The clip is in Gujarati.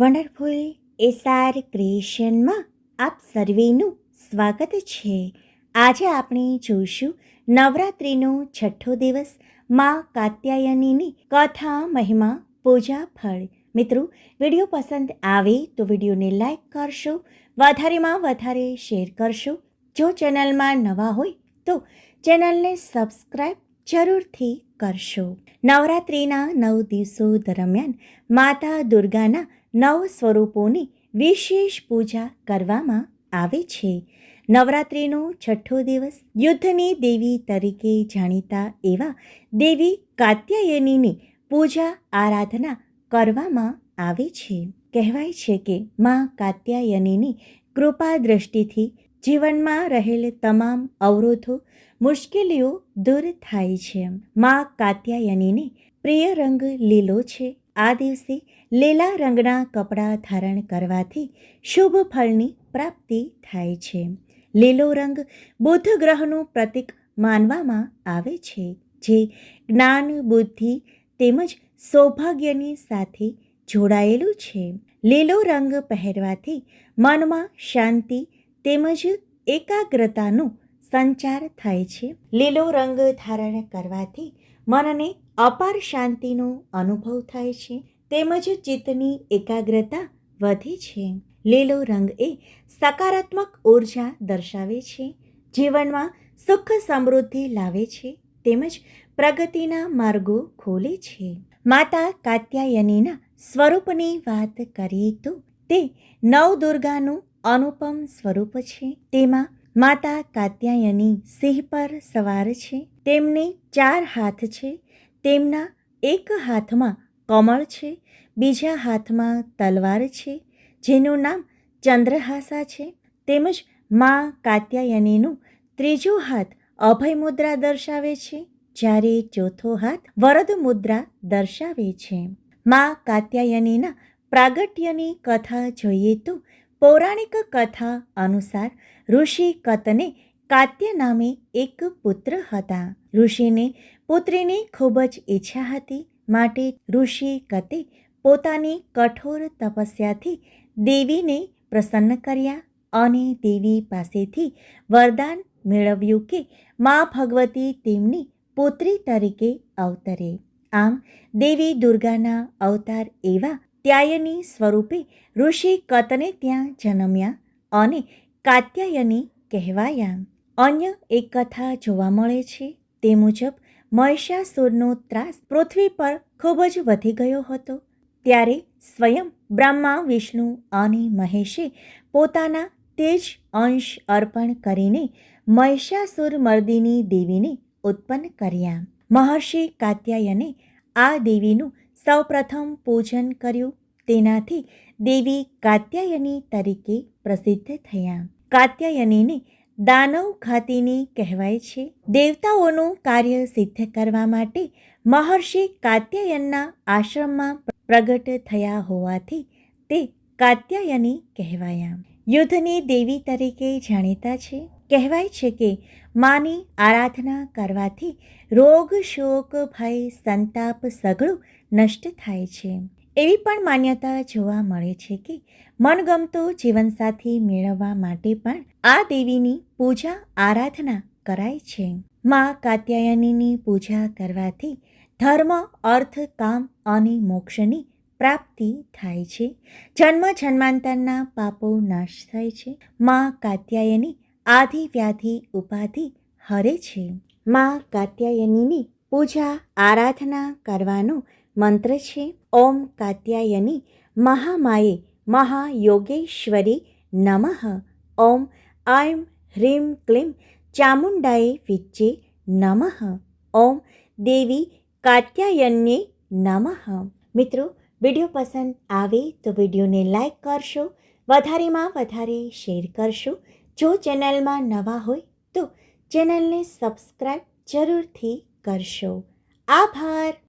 વન્ડરફુલ એસઆર ક્રિએશનમાં આપ સર્વેનું સ્વાગત છે. આજે આપણે જોઈશું નવરાત્રિનો છઠ્ઠો દિવસ, મા કાત્યાયનીની કથા, મહિમા, પૂજા, ફળ. મિત્રો, વીડિયો પસંદ આવે તો વિડીયોને લાઈક કરશો, વધારેમાં વધારે શેર કરશો. જો ચેનલમાં નવા હોય તો ચેનલને સબસ્ક્રાઈબ જરૂરથી કરશો. નવરાત્રિના નવ દિવસો દરમિયાન માતા દુર્ગાના નવ સ્વરૂપોની વિશેષ પૂજા કરવામાં આવે છે. નવરાત્રિનો છઠ્ઠો દિવસ યુદ્ધની દેવી તરીકે જાણીતા એવા દેવી કાત્યાયનીની પૂજા આરાધના કરવામાં આવે છે. કહેવાય છે કે માં કાત્યાયનીની કૃપા દ્રષ્ટિથી જીવનમાં રહેલ તમામ અવરોધો, મુશ્કેલીઓ દૂર થાય છે. માં કાત્યાયનીને પ્રિય રંગ લીલો છે. આ દિવસે લીલા રંગના કપડાં ધારણ કરવાથી શુભ ફળની પ્રાપ્તિ થાય છે. લીલો રંગ બુદ્ધ ગ્રહનું પ્રતીક માનવામાં આવે છે, જે જ્ઞાન, બુદ્ધિ તેમજ સૌભાગ્યની સાથે જોડાયેલું છે. લીલો રંગ પહેરવાથી મનમાં શાંતિ તેમજ એકાગ્રતાનો સંચાર થાય છે. લીલો રંગ ધારણ કરવાથી મનને અપાર શાંતિનો અનુભવ થાય છે, તેમજ ચિત્તની એકાગ્રતા વધે છે. લીલો રંગ એ સકારાત્મક ઊર્જા દર્શાવે છે. જીવનમાં સુખ સમૃદ્ધિ લાવે છે, તેમજ પ્રગતિના માર્ગો ખોલે છે. માતા કાત્યાયનીના સ્વરૂપની વાત કરીએ તો તે નવદુર્ગાનું અનુપમ સ્વરૂપ છે. તેમાં માતા કાત્યાયની સિંહ પર સવાર છે. તેમને ચાર હાથ છે, તેમના એક હાથમાં કમળ છે, બીજા હાથમાં તલવાર છે, જેનું નામ ચંદ્રહાસા છે. તેમજ મા કાત્યાયનીનું ત્રીજો હાથ અભય મુદ્રા દર્શાવે છે, જ્યારે ચોથો હાથ વરદ મુદ્રા દર્શાવે છે. મા કાત્યાયનીના પ્રાગટ્યની કથા જોઈએ તો પૌરાણિક કથા અનુસાર ઋષિ કતને કાત્ય નામે એક પુત્ર હતા. ઋષિને પુત્રીની ખૂબ જ ઈચ્છા હતી. માટે ઋષિ કતે પોતાની કઠોર તપસ્યાથી દેવીને પ્રસન્ન કર્યા અને દેવી પાસેથી વરદાન મેળવ્યું કે મા ભગવતી તેમની પુત્રી તરીકે અવતરે. આમ દેવી દુર્ગાના અવતાર એવા ત્યાયની સ્વરૂપે ઋષિ કતને ત્યાં જન્મ્યા અને કાત્યાયની કહેવાયા. અન્ય એક કથા જોવા મળે છે, તે મુજબ મહિષાસુરનો ત્રાસ પૃથ્વી પર ખૂબ જ વધી ગયો હતો. ત્યારે સ્વયં બ્રહ્મા, વિષ્ણુ અને મહેશે પોતાના તેજ અંશ અર્પણ કરીને મહિષાસુર મર્દિની દેવીને ઉત્પન્ન કર્યા. મહર્ષિ કાત્યાયને આ દેવીનું સૌપ્રથમ પૂજન કર્યું. તેનાથી દેવી કાત્યાયની તરીકે પ્રસિદ્ધ થયા. કાત્યાયનીને દાનવ ખાતીની કહેવાય છે. દેવતાઓનું કાર્ય સિદ્ધ કરવા માટે મહર્ષિ કાત્યાયનના આશ્રમમાં પ્રગટ થયા હોવાથી તે કાત્યાયની કહેવાયા. યુદ્ધની દેવી તરીકે જાણીતા છે. કહેવાય છે કે માની આરાધના કરવાથી રોગ, શોક, ભય, સંતાપ સઘળું નષ્ટ થાય છે. એવી પણ માન્યતા જોવા મળે છે કે મનગમતો જીવનસાથી મેળવવા માટે પણ આ દેવીની પૂજા, આરાધના કરાય છે. મા કાત્યાયનીની પૂજા કરવાથી ધર્મ, અર્થ, કામ અને મોક્ષની પ્રાપ્તિ થાય છે. જન્મ જન્માંતરના પાપો નાશ થાય છે. મા કાત્યાયની આધિ વ્યાધિ ઉપાધિ હરે છે. મા કાત્યાયનીની પૂજા, આરાધના કરવાનો મંત્ર છે, ઓમ કાત્યાયની મહામાયે મહાયોગેશ્વરી નમઃ. ઓમ આઈમ હ્રીમ ક્લીમ ચામુંડાએ વિચ્ચે નમઃ. ઓમ દેવી કાત્યાયન્યે નમઃ. મિત્રો, વીડિયો પસંદ આવે તો વિડીયોને લાઈક કરશો, વધારેમાં વધારે શેર કરશો. જો ચેનલમાં નવા હોય તો ચેનલને સબસ્ક્રાઈબ જરૂરથી કરશો. આભાર.